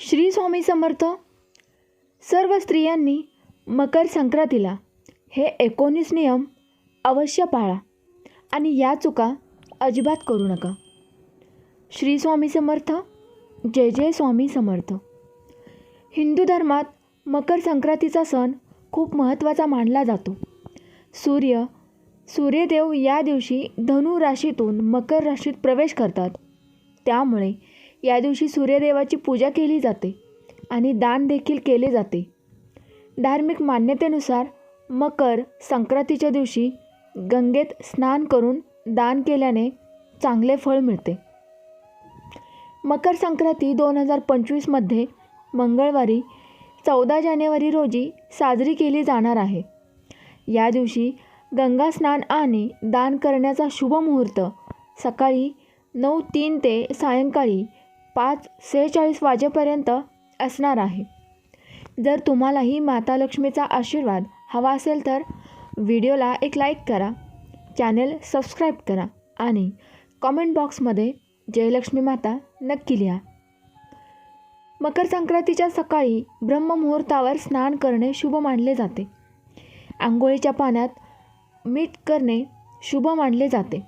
श्री स्वामी समर्थ. सर्व स्त्रियांनी मकर संक्रांतीला हे एकोणीस नियम अवश्य पाळा आणि या चुका अजिबात करू नका. श्री स्वामी समर्थ जय जय स्वामी समर्थ. हिंदू धर्मात मकर संक्रांतीचा सण खूप महत्त्वाचा मानला जातो. सूर्य सूर्यदेव या दिवशी धनु राशीतून मकर राशीत प्रवेश करतात. त्यामुळे या दिवशी सूर्यदेवाची पूजा केली जाते आणि दान देखील केले जाते. धार्मिक मान्यतेनुसार मकर संक्रांतीच्या दिवशी गंगेत स्नान करून दान केल्याने चांगले फळ मिळते. मकर संक्रांती दोन हजार पंचवीसमध्ये मंगळवारी चौदा जानेवारी रोजी साजरी केली जाणार आहे. या दिवशी गंगा स्नान आणि दान करण्याचा शुभ मुहूर्त सकाळी नऊ तीन ते सायंकाळी पाच सेहेचाळीस वाजेपर्यंत असणार आहे. जर तुम्हालाही माता लक्ष्मीचा आशीर्वाद हवा असेल तर व्हिडिओला एक लाईक करा चॅनेल सबस्क्राईब करा आणि कॉमेंट बॉक्समध्ये जयलक्ष्मी माता नक्की लिहा. मकर संक्रांतीच्या सकाळी ब्रह्ममुहूर्तावर स्नान करणे शुभ मानले जाते. आंघोळीच्या पाण्यात मीठ करणे शुभ मानले जाते.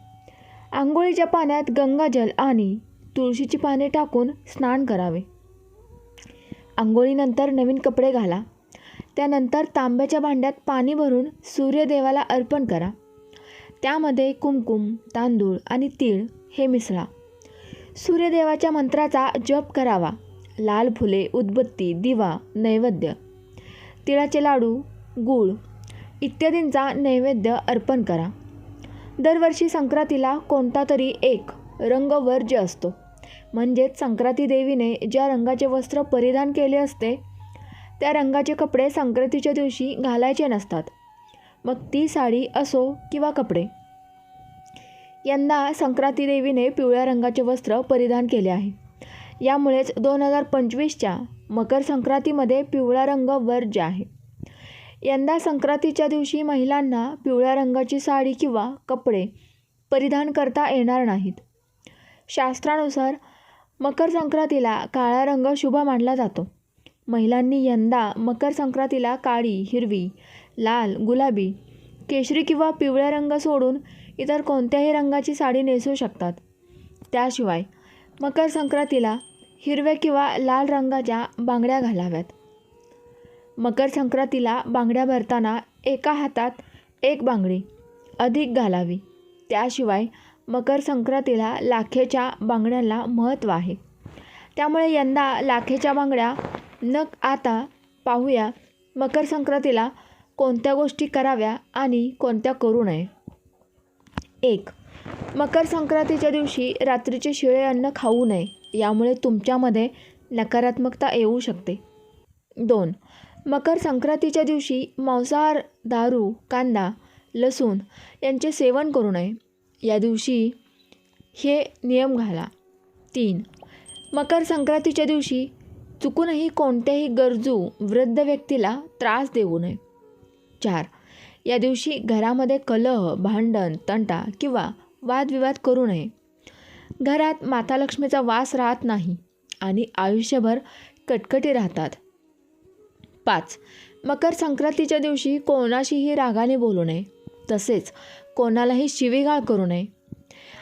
आंघोळीच्या पाण्यात गंगाजल आणि तुळशीची पाने टाकून स्नान करावे. आंघोळीनंतर नवीन कपडे घाला. त्यानंतर तांब्याच्या भांड्यात पाणी भरून सूर्यदेवाला अर्पण करा. त्यामध्ये कुमकुम तांदूळ आणि तीळ हे मिसळा. सूर्यदेवाच्या मंत्राचा जप करावा. लाल फुले उदबत्ती दिवा नैवेद्य. तिळाचे लाडू गूळ इत्यादींचा नैवेद्य अर्पण करा. दरवर्षी संक्रांतीला कोणता तरी एक रंग वर्ज्य असतो. म्हणजेच संक्रांती देवीने ज्या रंगाचे वस्त्र परिधान केले असते त्या रंगाचे कपडे संक्रांतीच्या दिवशी घालायचे नसतात. मग ती साडी असो किंवा कपडे. यंदा संक्रांती देवीने पिवळ्या रंगाचे वस्त्र परिधान केले आहे. यामुळेच दोन हजार पंचवीसच्या मकर संक्रांतीमध्ये पिवळा रंग वर्ज्य आहे. यंदा संक्रांतीच्या दिवशी महिलांना पिवळ्या रंगाची साडी किंवा कपडे परिधान करता येणार नाहीत. शास्त्रानुसार मकर संक्रांतीला काळा रंग शुभ मानला जातो. महिलांनी यंदा मकर संक्रांतीला काळी हिरवी लाल गुलाबी केशरी किंवा पिवळ्या रंग सोडून इतर कोणत्याही रंगाची साडी नेसू शकतात. त्याशिवाय मकर संक्रांतीला हिरव्या किंवा लाल रंगाच्या बांगड्या घालाव्यात. मकर संक्रांतीला बांगड्या भरताना एका हातात एक बांगडी अधिक घालावी. त्याशिवाय मकर संक्रांतीला लाखेच्या बांगड्यांना महत्त्व आहे. त्यामुळे यंदा लाखेच्या बांगड्या न आता पाहूया. मकर संक्रांतीला कोणत्या गोष्टी कराव्या आणि कोणत्या करू नये? एक मकर संक्रांतीच्या दिवशी रात्रीचे शिळे अन्न खाऊ नये यामुळे तुमच्यामध्ये नकारात्मकता येऊ शकते. दोन मकर संक्रांतीच्या दिवशी मांसाहार दारू कांदा लसूण यांचे सेवन करू नये. या दिवशी हे नियम घाला. तीन. मकर संक्रांतीच्या दिवशी चुकूनही कोणत्याही गरजू वृद्ध व्यक्तीला त्रास देऊ नये. चार. या दिवशी घरामध्ये कलह भांडण तंटा किंवा वादविवाद करू नये. घरात माता लक्ष्मीचा वास राहत नाही आणि आयुष्यभर कटकटी राहतात. पाच. मकर संक्रांतीच्या दिवशी कोणाशीही रागाने बोलू नये. तसेच कोणालाही शिवीगाळ करू नये.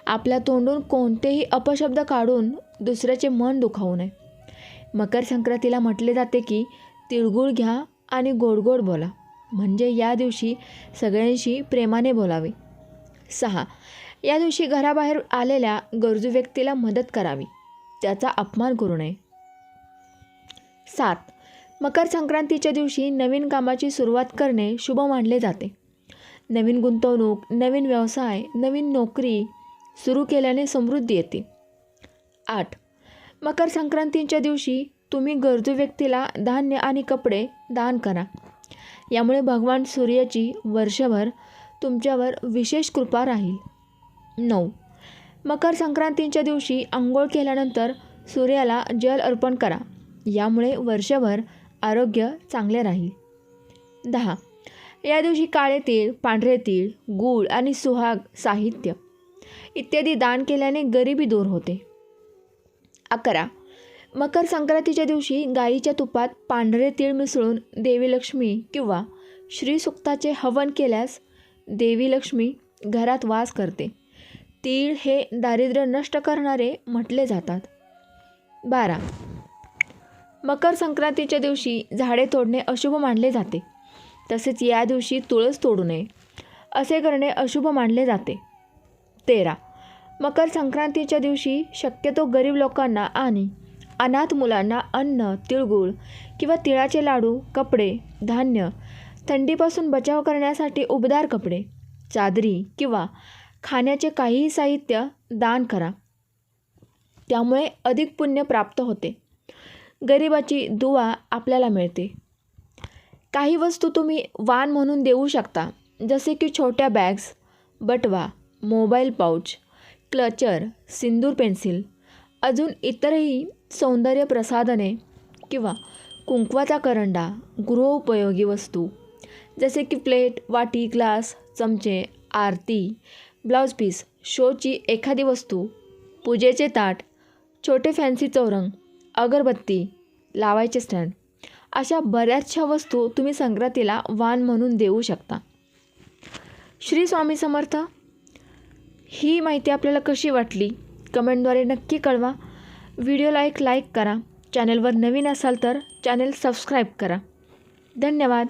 आपल्या तोंडून कोणतेही अपशब्द काढून दुसऱ्याचे मन दुखावू नये. मकर संक्रांतीला म्हटले जाते की तिळगुळ घ्या आणि गोड गोड बोला. म्हणजे या दिवशी सगळ्यांशी प्रेमाने बोलावे. सहा. या दिवशी घराबाहेर आलेल्या गरजू व्यक्तीला मदत करावी. त्याचा अपमान करू नये. सात. मकर संक्रांतीच्या दिवशी नवीन कामाची सुरुवात करणे शुभ मानले जाते. नवीन गुंतवणूक नवीन व्यवसाय नवीन नोकरी सुरू केल्याने समृद्धी येते. आठ. मकर संक्रांतीच्या दिवशी तुम्ही गरजू व्यक्तीला धान्य आणि कपडे दान करा. यामुळे भगवान सूर्याची वर्षभर तुमच्यावर विशेष कृपा राहील. नऊ. मकर संक्रांतीच्या दिवशी आंघोळ केल्यानंतर सूर्याला जल अर्पण करा. यामुळे वर्षभर आरोग्य चांगले राहील. दहा. या दिवशी काळे तीळ पांढरे तीळ गूळ आणि सुहाग साहित्य इत्यादी दान केल्याने गरिबी दूर होते. अकरा. मकर संक्रांतीच्या दिवशी गाईच्या तुपात पांढरे तीळ मिसळून देवी लक्ष्मी किंवा श्रीसुक्ताचे हवन केल्यास देवी लक्ष्मी घरात वास करते. तीळ हे दारिद्र्य नष्ट करणारे म्हटले जातात. बारा. मकर संक्रांतीच्या दिवशी झाडे तोडणे अशुभ मानले जाते. तसेच या दिवशी तुळस तोडू नये. असे करणे अशुभ मानले जाते. तेरा. मकर संक्रांतीच्या दिवशी शक्यतो गरीब लोकांना आणि अनाथ मुलांना अन्न तिळगुळ किंवा तिळाचे लाडू कपडे धान्य थंडीपासून बचाव करण्यासाठी उबदार कपडे चादरी किंवा खाण्याचे काहीही साहित्य दान करा. त्यामुळे अधिक पुण्य प्राप्त होते. गरिबाची दुवा आपल्याला मिळते. काही वस्तू तुम्ही वाण म्हणून देऊ शकता. जसे की छोट्या बॅग्स बटवा mobile pouch clutcher sindoor pencil अजून इतरही सौंदर्य प्रसाधने किंवा कुंकवाचा करंडा गृहोपयोगी वस्तू जसे की प्लेट वाटी ग्लास चमचे आरती ब्लाऊज पीस शोची एखादी वस्तू पूजेचे ताट छोटे फॅन्सी चौरंग अगरबत्ती लावायचे स्टँड अशा बऱ्याचशा वस्तू तुम्ही संक्रांतीला वाण म्हणून देऊ शकता. श्री स्वामी समर्थ ही माहिती आपल्याला कशी वाटली? कमेंटद्वारे नक्की कळवा. व्हिडिओला एक लाईक करा. चॅनलवर नवीन असाल तर चॅनल सबस्क्राईब करा. धन्यवाद.